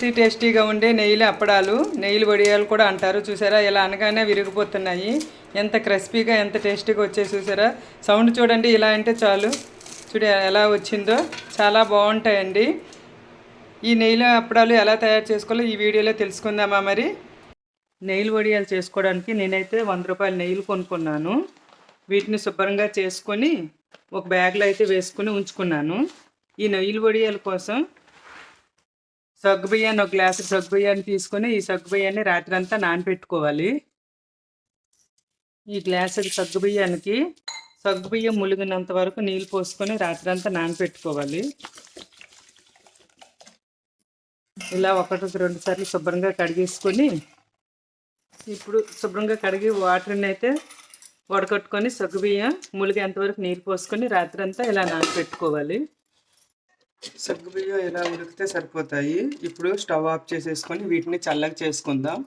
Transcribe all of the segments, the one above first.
Tasty టేస్టీగా ఉండే నెయ్యిలు అప్పడాలు నెయ్యిలు వడియాలు కూడా అంటారు. చూసారా? ఇలా అనగానే విరిగిపోతున్నాయి. ఎంత క్రిస్పీగా ఎంత టేస్టీగా వచ్చాయి చూసారా? సౌండ్ చూడండి ఇలా అంటే చాలు. చూడ ఎలా వచ్చిందో. చాలా బాగుంటాయండి. ఈ నెయ్యిల అప్పడాలు ఎలా తయారు చేసుకోవాలో ఈ వీడియోలో తెలుసుకుందామా మరి? నెయ్యిలు వడియాలు చేసుకోవడానికి నేనైతే వంద రూపాయల నెయ్యిలు కొనుక్కున్నాను. వీటిని శుభ్రంగా చేసుకొని ఒక బ్యాగ్లో అయితే వేసుకుని ఉంచుకున్నాను. ఈ నెయ్యిలు వడియాల కోసం సగ్గు బియ్యాన్ని ఒక గ్లాసు సగ్గు బియ్యాన్ని తీసుకొని ఈ సగ్గు బియ్యాన్ని రాత్రి అంతా నానబెట్టుకోవాలి ఈ గ్లాసు సగ్గు బియ్యానికి సగ్గు బియ్యం ములిగినంత వరకు నీళ్ళు పోసుకొని రాత్రి అంతా నానబెట్టుకోవాలి ఇలా ఒకటి రెండు సార్లు శుభ్రంగా కడిగేసుకొని ఇప్పుడు శుభ్రంగా కడిగి వాటర్ని అయితే వడకట్టుకొని సగ్గు బియ్యం ములిగేంతవరకు నీళ్ళు పోసుకొని రాత్రి అంతా ఇలా నానబెట్టుకోవాలి సగ్గు బియ్యం ఇలా ఉడికితే సరిపోతాయి? ఇప్పుడు స్టవ్ ఆఫ్ చేసేసుకొని వీటిని చల్లగా చేసుకుందాం.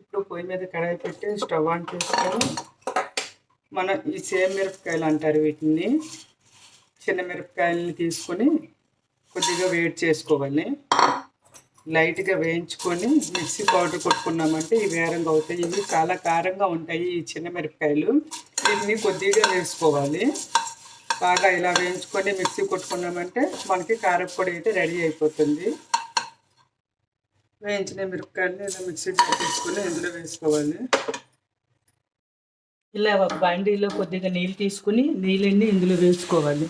ఇప్పుడు పొయ్యి మీద కడాయి పెట్టి స్టవ్ ఆన్ చేసుకొని మన ఈ సేమ్ మిరపకాయలు అంటారు వీటిని. చిన్న మిరపకాయలని తీసుకొని కొద్దిగా వేడి చేసుకోవాలి. లైట్గా వేయించుకొని మిక్సీ పౌడర్ కొట్టుకున్నామంటే ఇవి వేరంగా అవుతాయి. ఇవి చాలా కారంగా ఉంటాయి ఈ చిన్న మిరపకాయలు. దీన్ని కొద్దిగా వేసుకోవాలి. బాగా ఇలా వేయించుకొని మిక్సీ కొట్టుకున్నామంటే మనకి కారపొడి అయితే రెడీ అయిపోతుంది. వేయించిన మిరపకాయలని ఇలా మిక్సీ తీసుకొని ఇందులో వేసుకోవాలి. ఇలా ఒక బండిలో కొద్దిగా నీళ్ళు తీసుకుని నీళ్ళన్నీ ఇందులో వేసుకోవాలి.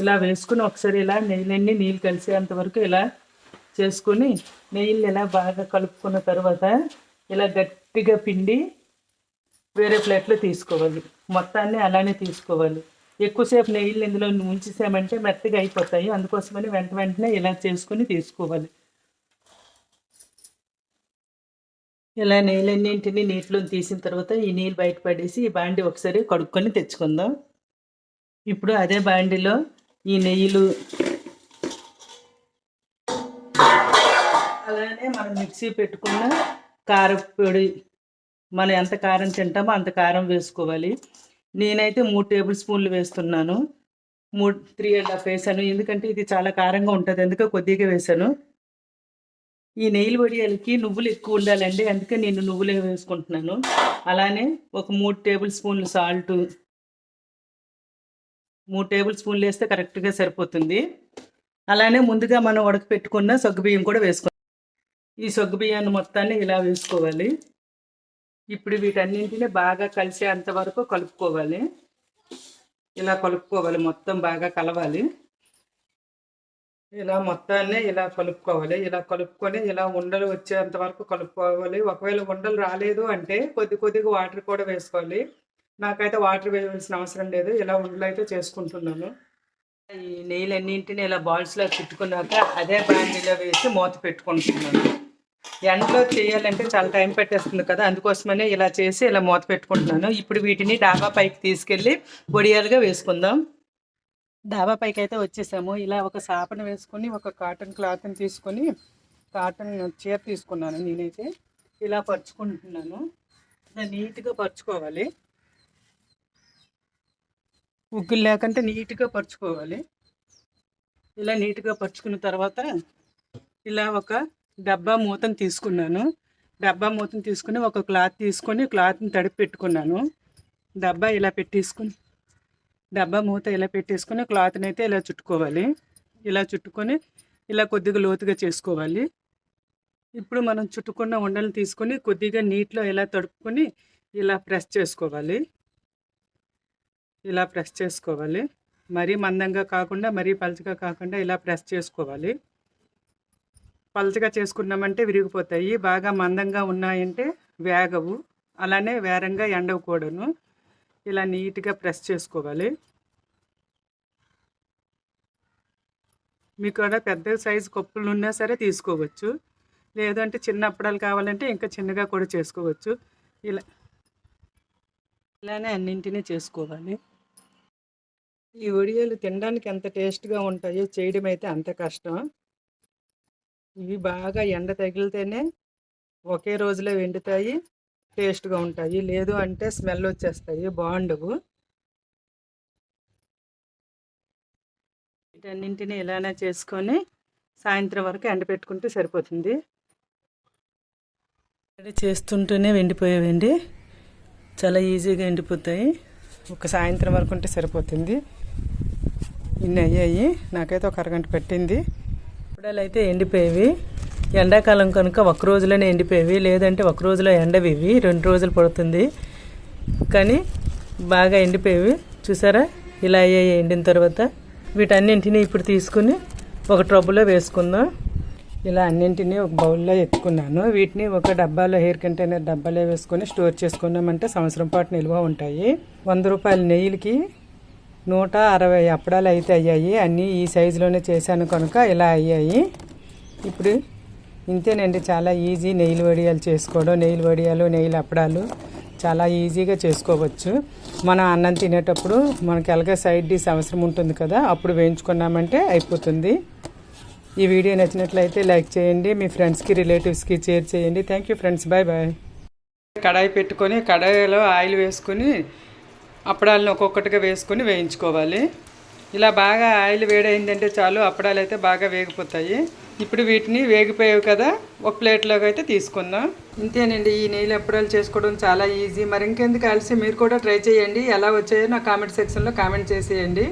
ఇలా వేసుకుని ఒకసారి ఇలా నెయ్యిలన్నీ నీళ్ళు కలిసేంత వరకు ఇలా చేసుకొని నెయ్యిలు ఇలా బాగా కలుపుకున్న తర్వాత ఇలా గట్టిగా పిండి వేరే ప్లేట్లో తీసుకోవాలి. మొత్తాన్ని అలానే తీసుకోవాలి. ఎక్కువసేపు నెయ్యిలు ఇందులో ఉంచేసామంటే మెత్తగా అయిపోతాయి. అందుకోసమని వెంట వెంటనే ఇలా చేసుకొని తీసుకోవాలి. ఇలా నెయ్యిలన్నింటినీ నీటిలో తీసిన తర్వాత ఈ నీళ్ళు బయటపడేసి ఈ బాండి ఒకసారి కడుక్కొని తెచ్చుకుందాం. ఇప్పుడు అదే బాండిలో ఈ నెయ్యిలు అలానే మనం మిక్సీ పెట్టుకున్న కారపొడి మనం ఎంత కారం తింటామో అంత కారం వేసుకోవాలి. నేనైతే మూడు టేబుల్ స్పూన్లు వేస్తున్నాను. మూడు త్రీ అండ్ హాఫ్ వేసాను. ఎందుకంటే ఇది చాలా కారంగా ఉంటుంది. అందుకే కొద్దిగా వేసాను. ఈ నెయ్యి వడియాలకి నువ్వులు ఎక్కువ ఉండాలండి. అందుకే నేను నువ్వులే వేసుకుంటున్నాను. అలానే ఒక మూడు టేబుల్ స్పూన్లు సాల్ట్. మూడు టేబుల్ స్పూన్లు వేస్తే కరెక్ట్గా సరిపోతుంది. అలానే ముందుగా మనం ఉడకపెట్టుకున్న సగ్గుబియ్యం కూడా వేసుకోవాలి ఈ సగ్గుబియ్యాన్ని మొత్తాన్ని ఇలా వేసుకోవాలి. ఇప్పుడు వీటన్నింటినీ బాగా కలిసేంత వరకు కలుపుకోవాలి. ఇలా కలుపుకోవాలి మొత్తం బాగా కలవాలి. ఇలా మొత్తాన్ని ఇలా కలుపుకోవాలి. ఇలా కలుపుకొని ఇలా ఉండలు వచ్చేంత వరకు కలుపుకోవాలి. ఒకవేళ ఉండలు రాలేదు అంటే కొద్ది కొద్దిగా వాటర్ కూడా వేసుకోవాలి. నాకైతే వాటర్ వేయవలసిన అవసరం లేదు. ఇలా ఉండలు అయితే చేసుకుంటున్నాను. ఈ నెయ్యిలన్నింటినీ ఇలా బాల్స్లో చుట్టుకున్నాక అదే బాండీలో వేసి మూత పెట్టుకుంటున్నాను. ఎండలో చేయాలంటే చాలా టైం పెట్టేస్తుంది కదా అందుకోసమనే ఇలా చేసి ఇలా మూత పెట్టుకుంటున్నాను. ఇప్పుడు వీటిని డాబా పైకి తీసుకెళ్ళి బొడియాలుగా వేసుకుందాం. డాబా పైకి అయితే వచ్చేసాము. ఇలా ఒక సాపను వేసుకొని ఒక కాటన్ క్లాత్ని తీసుకొని కాటన్ చీర తీసుకున్నాను నేనైతే. ఇలా పరుచుకుంటున్నాను. ఇలా నీట్గా పరుచుకోవాలి. ఉగ్గులు లేకుంటే నీట్గా పరుచుకోవాలి. ఇలా నీట్గా పరుచుకున్న తర్వాత ఇలా ఒక డబ్బా మూతను తీసుకున్నాను. డబ్బా మూతను తీసుకుని ఒక క్లాత్ తీసుకొని క్లాత్ని తడిపి పెట్టుకున్నాను. డబ్బా ఇలా పెట్టేసుకుని డబ్బా మూత ఇలా పెట్టేసుకుని క్లాత్ని అయితే ఇలా చుట్టుకోవాలి. ఇలా చుట్టుకొని ఇలా కొద్దిగా లోతుగా చేసుకోవాలి. ఇప్పుడు మనం చుట్టుకున్న ఉండలు తీసుకొని కొద్దిగా నీటిలో ఇలా తడుపుకొని ఇలా ప్రెస్ చేసుకోవాలి. ఇలా ప్రెస్ చేసుకోవాలి. మరీ మందంగా కాకుండా మరీ పలచగా కాకుండా ఇలా ప్రెస్ చేసుకోవాలి. పలచగా చేసుకున్నామంటే విరిగిపోతాయి బాగా మందంగా ఉన్నాయంటే వేగవు అలానే వేరంగా ఎండవకూడను ఇలా నీట్గా ప్రెస్ చేసుకోవాలి. మీకు కూడా పెద్ద సైజు కప్పులు ఉన్నా సరే తీసుకోవచ్చు. లేదంటే చిన్న అప్పడాలు కావాలంటే ఇంకా చిన్నగా కూడా చేసుకోవచ్చు. ఇలా ఇలానే అన్నింటినీ చేసుకోవాలి. ఈ వడియాలు తినడానికి ఎంత టేస్ట్గా ఉంటాయో చేయడం అయితే అంత కష్టం. ఇవి బాగా ఎండ తగిలితేనే ఒకే రోజులో వెండుతాయి టేస్ట్గా ఉంటాయి. లేదు అంటే స్మెల్ వచ్చేస్తాయి బాగుండవు. వీటన్నింటిని ఇలానే చేసుకొని సాయంత్రం వరకు ఎండపెట్టుకుంటే సరిపోతుంది. రెడీ చేస్తుంటేనే ఎండిపోయేవండి చాలా ఈజీగా ఎండిపోతాయి. ఒక సాయంత్రం వరకు ఉంటే సరిపోతుంది. ఇన్ని అయ్యాయి. నాకైతే ఒక అరగంట పెట్టింది. ఇప్పుడాలు అయితే ఎండిపోయేవి. ఎండాకాలం కనుక ఒక రోజులోనే ఎండిపోయేవి. లేదంటే ఒక రోజులో ఎండవి ఇవి రెండు రోజులు పడుతుంది. కానీ బాగా ఎండిపోయేవి. చూసారా? ఇలా అయ్యాయి ఎండిన తర్వాత. వీటన్నింటినీ ఇప్పుడు తీసుకుని ఒక ట్రబ్బులో వేసుకుందాం. ఇలా అన్నింటినీ ఒక బౌల్లో ఎత్తుకున్నాను. వీటిని ఒక డబ్బాలో హెయిర్ కంటైనర్ డబ్బాలో వేసుకొని స్టోర్ చేసుకున్నామంటే సంవత్సరం పాటు నిల్వ ఉంటాయి. వంద రూపాయల నెయ్యిలకి నూట అరవై అప్పడాలు అయితే అయ్యాయి. అన్నీ ఈ సైజులోనే చేశాను కనుక ఇలా అయ్యాయి. ఇప్పుడు ఇంతేనండి చాలా ఈజీ నెయ్యిలు వడియాలు చేసుకోవడం. నెయ్యిలు వడియాలు నెయ్యిలు అప్పడాలు చాలా ఈజీగా చేసుకోవచ్చు. మనం అన్నం తినేటప్పుడు మనకి ఎలాగ సైడ్ డిష్ అవసరం ఉంటుంది కదా అప్పుడు వేయించుకున్నామంటే అయిపోతుంది. ఈ వీడియో నచ్చినట్లయితే లైక్ చేయండి మీ ఫ్రెండ్స్కి రిలేటివ్స్కి షేర్ చేయండి. Thank you friends bye bye. కడాయి పెట్టుకొని కడాయిలో ఆయిల్ వేసుకొని అప్పడాలను ఒక్కొక్కటిగా వేసుకొని వేయించుకోవాలి. ఇలా బాగా ఆయిల్ వేడైందంటే చాలు అప్పడాలు అయితే బాగా వేగిపోతాయి. ఇప్పుడు వీటిని వేగిపోయావు కదా ఒక ప్లేట్లోకి అయితే తీసుకుందాం. ఇంతేనండి ఈ నీళ్ళు అప్పడాలు చేసుకోవడం చాలా ఈజీ. మరి ఇంకెందుకు కలిసి మీరు కూడా ట్రై చేయండి. ఎలా వచ్చాయో నా కామెంట్ సెక్షన్లో కామెంట్ చేసేయండి.